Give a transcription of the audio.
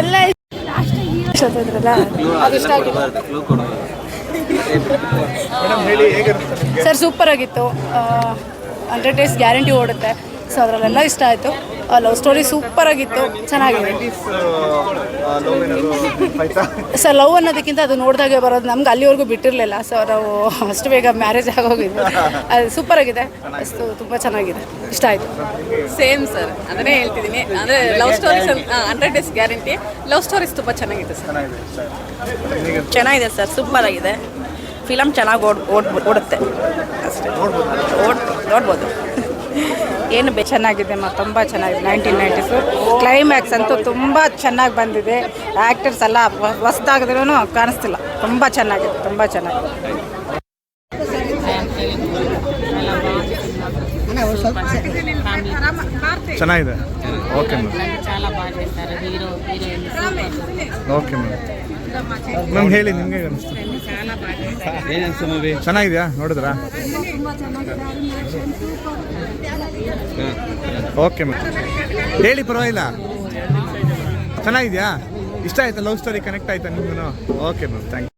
ಎಲ್ಲ ಇಷ್ಟೊತ್ತಿದ್ರಲ್ಲ ಅದು ಇಷ್ಟ ಆಗಿತ್ತು ಸರ್? ಸೂಪರ್ ಆಗಿತ್ತು. ಹಂಡ್ರೆಡ್ ಡೇಸ್ ಗ್ಯಾರಂಟಿ ಓಡುತ್ತೆ. ಸೊ ಅದರಲ್ಲೆಲ್ಲ ಇಷ್ಟ ಆಯಿತು. ಲವ್ ಸ್ಟೋರಿ ಸೂಪರ್ ಆಗಿತ್ತು. ಚೆನ್ನಾಗಿದೆ. ಸೊ ಲವ್ ಅನ್ನೋದಕ್ಕಿಂತ ಅದು ನೋಡಿದಾಗೆ ಬರೋದು ನಮ್ಗೆ ಅಲ್ಲಿವರೆಗೂ ಬಿಟ್ಟಿರಲಿಲ್ಲ. ಸೊ ನಾವು ಅಷ್ಟು ಬೇಗ ಮ್ಯಾರೇಜ್ ಆಗೋಗಿದ್ವಿ. ಅದು ಸೂಪರ್ ಆಗಿದೆ. ಅಷ್ಟು ತುಂಬ ಚೆನ್ನಾಗಿದೆ. ಇಷ್ಟ ಆಯಿತು. ಸೇಮ್ ಸರ್ ಅದನ್ನೇ ಹೇಳ್ತಿದ್ದೀನಿ. ಅಂದರೆ love stories hundred days guarantee love stories ತುಂಬ ಚೆನ್ನಾಗಿದೆ ಸರ್ ಚೆನ್ನಾಗಿದೆ ಸರ್ ಸೂಪರ್ ಆಗಿದೆ. ಫಿಲಮ್ ಚೆನ್ನಾಗಿ ಓಡ್ ಓಡ್, ಓಡುತ್ತೆ. ಅಷ್ಟೇ. ಓಡ್, ನೋಡ್ಬೋದು. ಏನು ಬೆ ಚೆನ್ನಾಗಿದೆ ಮಾ ತುಂಬ ಚೆನ್ನಾಗಿದೆ. ನೈನ್ಟೀನ್ ನೈಂಟೀಸು ಕ್ಲೈಮ್ಯಾಕ್ಸ್ ಅಂತೂ ತುಂಬ ಚೆನ್ನಾಗಿ ಬಂದಿದೆ. ಆ್ಯಕ್ಟರ್ಸ್ ಎಲ್ಲ ಹೊಸ್ದಾಗಿದ್ರೂ ಕಾಣಿಸ್ತಿಲ್ಲ. ತುಂಬ ಚೆನ್ನಾಗಿದೆ ತುಂಬ ಚೆನ್ನಾಗಿದೆ. ಚೆನ್ನಾಗಿದೆ. ಓಕೆ ಮ್ಯಾಮ್ ಓಕೆ ಮ್ಯಾಮ್ ಹೇಳಿ ನಿಮಗೆ ಚೆನ್ನಾಗಿದೆಯಾ? ನೋಡಿದ್ರಾ? ಓಕೆ ಮ್ಯಾಮ್ ಹೇಳಿ, ಪರವಾಗಿಲ್ಲ. ಚೆನ್ನಾಗಿದೆಯಾ? ಇಷ್ಟ ಆಯ್ತಾ? ಲವ್ ಸ್ಟೋರಿ ಕನೆಕ್ಟ್ ಆಯ್ತಾ ನಿಮ್ಗೂ ಓಕೆ ಮ್ಯಾಮ್ ಥ್ಯಾಂಕ್ ಯು